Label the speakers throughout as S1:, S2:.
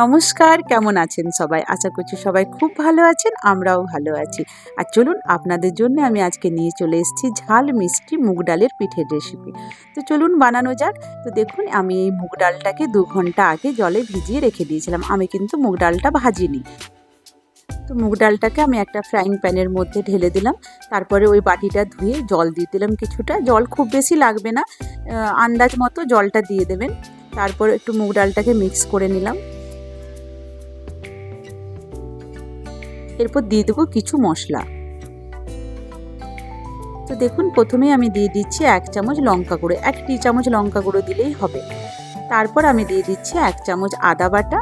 S1: নমস্কার, কেমন আছেন সবাই? আশা করছি সবাই খুব ভালো আছেন, আমরাও ভালো আছি। আর চলুন, আপনাদের জন্য আমি আজকে নিয়ে চলে এসেছি ঝাল মিষ্টি মুগ ডালের পিঠের রেসিপি তো চলুন, বানানো যাক। তো দেখুন, আমি এই মুগ ডালটাকে দু ঘণ্টা আগে জলে ভিজিয়ে রেখে দিয়েছিলাম। আমি কিন্তু মুগ ডালটা ভাজিনি। তো মুগ ডালটাকে আমি একটা ফ্রাইং প্যানের মধ্যে ঢেলে দিলাম। তারপরে ওই বাটিটা ধুয়ে জল দিয়ে দিলাম কিছুটা। জল খুব বেশি লাগবে না। আন্দাজ মতো জলটা দিয়ে দেবেন। তারপর একটু মুগ ডালটাকে মিক্স করে নিলাম। এরপর দিয়ে দেবো কিছু মশলা। তো দেখুন প্রথমেই আমি দিয়ে দিচ্ছি এক চামচ লঙ্কা গুঁড়ো, এক টি চামচ লঙ্কা গুঁড়ো দিলেই হবে। তারপর আমি দিয়ে দিচ্ছি এক চামচ আদা বাটা,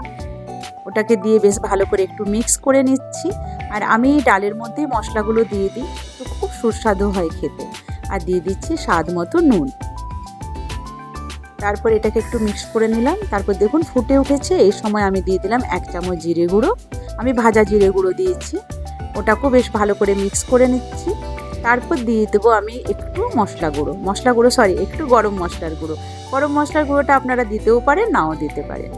S1: ওটাকে দিয়ে বেশ ভালো করে একটু মিক্স করে নিচ্ছি। আর আমি এই ডালের মধ্যেই মশলাগুলো দিয়ে দিই, তো খুব সুস্বাদু হয় খেতে। আর দিয়ে দিচ্ছি স্বাদ মতো নুন। তারপর এটাকে একটু মিক্স করে নিলাম। তারপর দেখুন, ফুটে উঠেছে। এই সময় আমি দিয়ে দিলাম এক চামচ জিরে গুঁড়ো আমি ভাজা জিরে গুঁড়ো দিয়েছি। ওটাকেও বেশ ভালো করে মিক্স করে নিচ্ছি। তারপর দিয়ে দেবো আমি একটু মশলা গুঁড়ো। মশলা গুঁড়ো সরি একটু গরম মশলার গুঁড়ো। গরম মশলার গুঁড়োটা আপনারা দিতেও পারেন, নাও দিতে পারেন।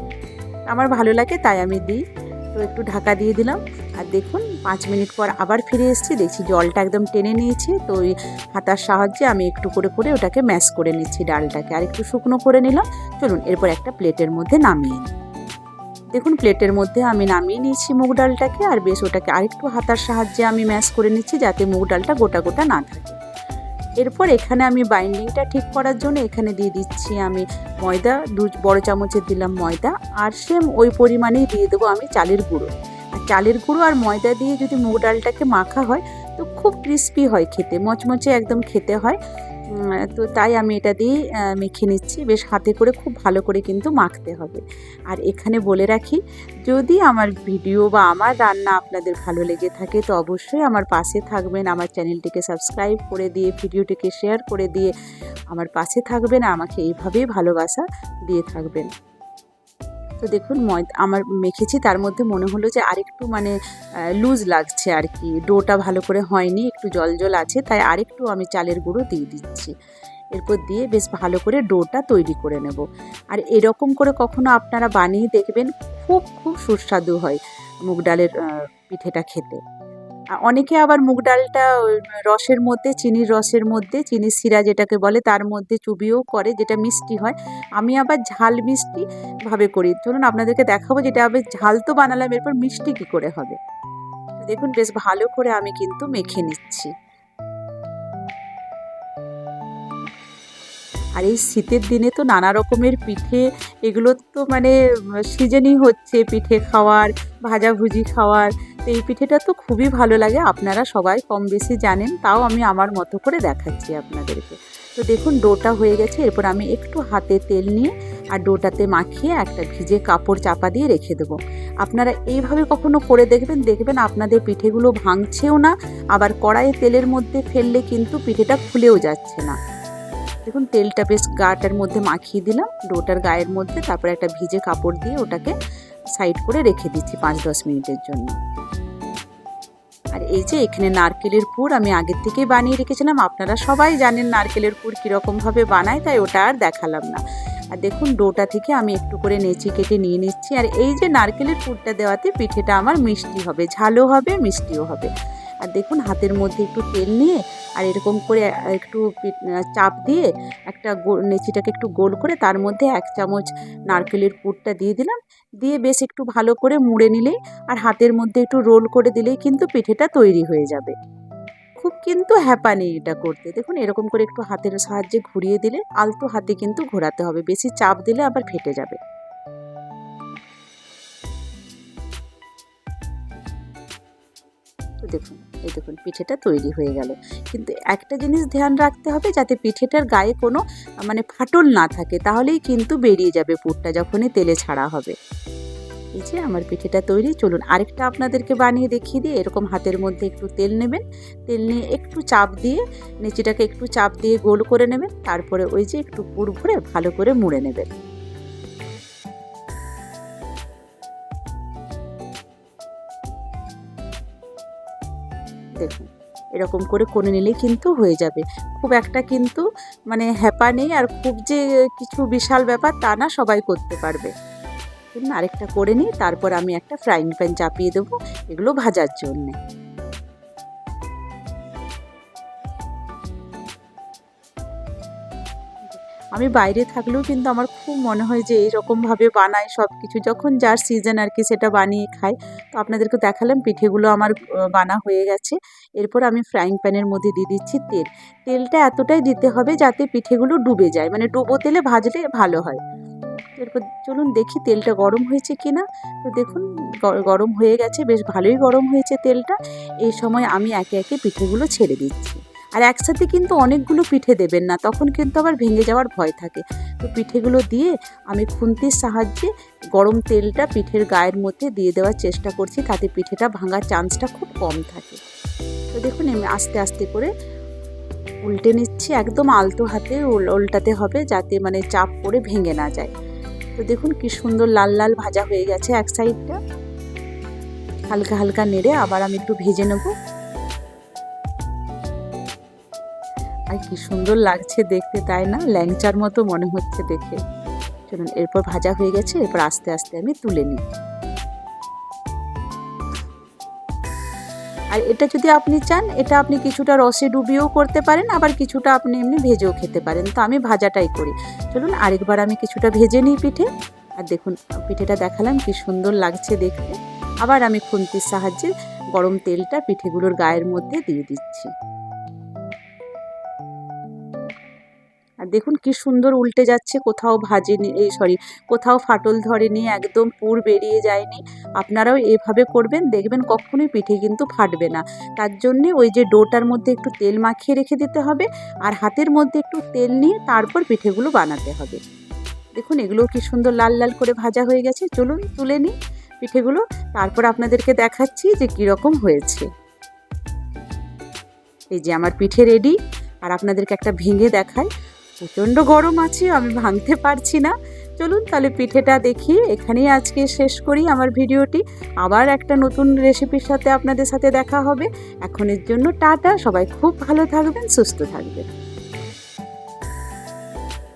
S1: আমার ভালো লাগে, তাই আমি দিই। তো একটু ঢাকা দিয়ে দিলাম। আর দেখুন, পাঁচ মিনিট পর আবার ফিরে এসেছি। দেখছি জলটা একদম টেনে নিয়েছে। তো ওই হাতার সাহায্যে আমি একটু করে করে ওটাকে ম্যাশ করে নিচ্ছি ডালটাকে। আর একটু শুকনো করে নিলাম। চলুন, এরপর একটা প্লেটের মধ্যে নামিয়ে নিই। দেখুন প্লেটের মধ্যে আমি নামিয়ে নিয়েছি মুগ ডালটাকে আর বেশ ওটাকে আরেকটু হাতার সাহায্যে আমি ম্যাশ করে নিচ্ছি যাতে মুগ ডালটা গোটা গোটা না থাকে। এরপর এখানে আমি বাইন্ডিংটা ঠিক করার জন্য এখানে দিয়ে দিচ্ছি আমি ময়দা, দু বড় চামচের দিলাম ময়দা আর সেম ওই পরিমাণেই দিয়ে দেবো আমি চালের গুঁড়ো। আর চালের গুঁড়ো আর ময়দা দিয়ে যদি মুগ ডালটাকে মাখা হয়, তো খুব ক্রিস্পি হয় খেতে, মচমচে একদম খেতে হয়। তো তাই আমি এটা দিয়ে মেখে নিচ্ছি। বেশ হাতে করে খুব ভালো করে কিন্তু মাখতে হবে। আর এখানে বলে রাখি, যদি আমার ভিডিও বা আমার রান্না আপনাদের ভালো লেগে থাকে, তো অবশ্যই আমার পাশে থাকবেন। আমার চ্যানেলটিকে সাবস্ক্রাইব করে দিয়ে, ভিডিওটিকে শেয়ার করে দিয়ে, আমার পাশে থাকবেন। আমাকে এইভাবেই ভালোবাসা দিয়ে থাকবেন। তো দেখুন আমার মেখেছি, তার মধ্যে মনে হলো যে আরেকটু মানে লুজ লাগছে আর কি। ডোটা ভালো করে হয়নি, একটু জল জল আছে, তাই আরেকটু আমি চালের গুঁড়ো দিয়ে দিচ্ছি। এরপর দিয়ে বেশ ভালো করে ডোটা তৈরি করে নেব। আর এরকম করে কখনো আপনারা বানিয়ে দেখবেন, খুব খুব সুস্বাদু হয় মুগ ডালের পিঠেটা খেতে। অনেকে আবার মুগ ডালটা রসের মধ্যে, চিনির রসের মধ্যে, চিনির শিরা যেটাকে বলে তার মধ্যে চুবিও করে, যেটা মিষ্টি হয়। আমি আবার ঝাল মিষ্টি ভাবে করি। চলুন আপনাদেরকে দেখাবো যেটা আবার ঝাল তো বানালাম, এরপর মিষ্টি কি করে হবে। দেখুন, বেশ ভালো করে আমি কিন্তু মেখে নিচ্ছি। আর এই শীতের দিনে তো নানা রকমের পিঠে, এগুলো তো মানে সিজনই হচ্ছে পিঠে খাওয়ার, ভাজাভুজি খাওয়ার। এই পিঠেটা তো খুবই ভালো লাগে, আপনারা সবাই কম বেশি জানেন, তাও আমি আমার মতো করে দেখাচ্ছি আপনাদেরকে। তো দেখুন, ডোটা হয়ে গেছে, এরপর আমি একটু হাতে তেল নিয়ে আর ডোটাতে মাখিয়ে একটা ভিজে কাপড় চাপা দিয়ে রেখে দেবো। আপনারা এইভাবে কখনো করে দেখবেন দেখবেন আপনাদের পিঠেগুলো ভাঙছেও না, আবার কড়াইয়ে তেলের মধ্যে ফেললে কিন্তু পিঠেটা খুলেও যাচ্ছে না। দেখুন, তেলটা বেশ গাটার মধ্যে মাখিয়ে দিলাম, ডোটার গায়ের মধ্যে তারপরে একটা ভিজে কাপড় দিয়ে ওটাকে সাইড করে রেখে দিচ্ছি পাঁচ দশ মিনিটের জন্য। আর এই যে এখানে নারকেলের পুর আমি আগের থেকেই বানিয়ে রেখেছিলাম, আপনারা সবাই জানেন নারকেলের পুর কীরকমভাবে বানায়, তাই ওটা আর দেখালাম না। আর দেখুন, ডোটা থেকে আমি একটু করে নেচি কেটে নিয়ে নিচ্ছি, আর এই যে নারকেলের পুরটা দেওয়াতে পিঠেটা আমার মিষ্টি হবে, ঝালও হবে, মিষ্টিও হবে। আর দেখুন, হাতের মধ্যে একটু তেল নিয়ে আর এরকম করে একটু চাপ দিয়ে একটা নেচিটাকে একটু গোল করে তার মধ্যে এক চামচ নারকেলের পুরটা দিয়ে দিলাম। দিয়ে বেশ একটু ভালো করে মুড়ে নিলেই আর হাতের মধ্যে একটু রোল করে দিলেই কিন্তু পিঠেটা তৈরি হয়ে যাবে। খুব কিন্তু হ্যাপা নেই এটা করতে। দেখুন, এরকম করে একটু হাতের সাহায্যে ঘুরিয়ে দিলে আলতো হাতে কিন্তু ঘোরাতে হবে। বেশি চাপ দিলে আবার ফেটে যাবে। দেখুন এই দেখুন, পিঠেটা তৈরি হয়ে গেল। কিন্তু একটা জিনিস ধ্যান রাখতে হবে যাতে পিঠেটার গায়ে কোনো মানে ফাটল না থাকে, তাহলেই কিন্তু বেরিয়ে যাবে পুরটা যখনই তেলে ছাড়া হবে। এই যে আমার পিঠেটা তৈরি, চলুন আরেকটা আপনাদেরকে বানিয়ে দেখিয়ে দিই। এরকম হাতের মধ্যে একটু তেল নেবেন। তেল নিয়ে একটু চাপ দিয়ে, নিচেটাকে একটু চাপ দিয়ে গোল করে নেবেন। তারপরে ওই যে একটু পুর ভরে ভালো করে মুড়ে নেবেন। এরকম করে করে নিলেই কিন্তু হয়ে যাবে। খুব একটা কিন্তু মানে হ্যাপা নেই আর খুব যে কিছু বিশাল ব্যাপার তা না সবাই করতে পারবে। আরেকটা করে নিই, তারপর আমি একটা ফ্রাইং প্যান চাপিয়ে দেবো, এগুলো ভাজার জন্যে। আমি বাইরে থাকলেও কিন্তু আমার খুব মনে হয় যে এইরকমভাবে বানাই সব কিছু যখন যার সিজন আর কি সেটা বানিয়ে খাই, তো আপনাদেরকে দেখালাম পিঠেগুলো আমার বানা হয়ে গেছে। এরপর আমি ফ্রাইং প্যানের মধ্যে দিয়ে দিচ্ছি তেল। তেলটা এতটাই দিতে হবে যাতে পিঠেগুলো ডুবে যায়। মানে ডুবো তেলে ভাজলে ভালো হয়। এরপর চলুন দেখি তেলটা গরম হয়েছে কি না তো দেখুন গরম হয়ে গেছে, বেশ ভালোই গরম হয়েছে তেলটা। এই সময় আমি একে একে পিঠেগুলো ছেড়ে দিচ্ছি। আর একসাথে কিন্তু অনেকগুলো পিঠে দেবেন না, তখন কিন্তু আবার ভেঙে যাওয়ার ভয় থাকে। তো পিঠেগুলো দিয়ে আমি খুন্তির সাহায্যে গরম তেলটা পিঠের গায়ের মধ্যে দিয়ে দেওয়ার চেষ্টা করছি, তাতে পিঠেটা ভাঙার চান্সটা খুব কম থাকে। তো দেখুন, আমি আস্তে আস্তে করে উল্টে নিচ্ছি, একদম আলতো হাতে উল- উল্টাতে হবে যাতে মানে চাপ পড়ে ভেঙে না যায়। তো দেখুন, কি সুন্দর লাল লাল ভাজা হয়ে গেছে এক সাইডটা। হালকা হালকা নেড়ে আবার আমি একটু ভেজে নেব। কি সুন্দর লাগছে দেখতে, তাই না? ল্যাংচার মতো মনে হচ্ছে দেখে। চলুন, এরপর ভাজা হয়ে গেছে, এরপর আস্তে আস্তে আমি তুলে নিই। আর এটা যদি আপনি চান, এটা আপনি কিছুটা রসে ডুবিয়েও করতে পারেন, আবার কিছুটা আপনি এমনি ভেজেও খেতে পারেন। তো আমি ভাজাটাই করি। চলুন, আরেকবার আমি কিছুটা ভেজে নিই পিঠে। আর দেখুন, পিঠেটা দেখালাম, কি সুন্দর লাগছে দেখতে। আবার আমি খুন্তির সাহায্যে গরম তেলটা পিঠেগুলোর গায়ের মধ্যে দিয়ে দিচ্ছি। আর দেখুন কি সুন্দর উল্টে যাচ্ছে, কোথাও ভাজেনি এই সরি কোথাও ফাটল ধরেনি, একদম পুর বেরিয়ে যায়নি। আপনারাও এভাবে করবেন, দেখবেন কখনোই পিঠে কিন্তু ফাটবে না। তার জন্যে ওই যে ডোটার মধ্যে একটু তেল মাখিয়ে রেখে দিতে হবে আর হাতের মধ্যে একটু তেল নিয়ে তারপর পিঠেগুলো বানাতে হবে। দেখুন এগুলো কি সুন্দর লাল লাল করে ভাজা হয়ে গেছে, চলুন তুলে নিই পিঠেগুলো। তারপর আপনাদেরকে দেখাচ্ছি যে কীরকম হয়েছে। এই যে আমার পিঠে রেডি আর আপনাদেরকে একটা ভেঙে দেখাই। প্রচণ্ড গরম আছে, আমি ভাঙতে পারছি না। চলুন তাহলে পিঠেটা দেখি, এখানেই আজকে শেষ করি আমার ভিডিওটি। আবার একটা নতুন রেসিপির সাথে আপনাদের সাথে দেখা হবে। এখনের জন্য টাটা, সবাই খুব ভালো থাকবেন, সুস্থ থাকবেন।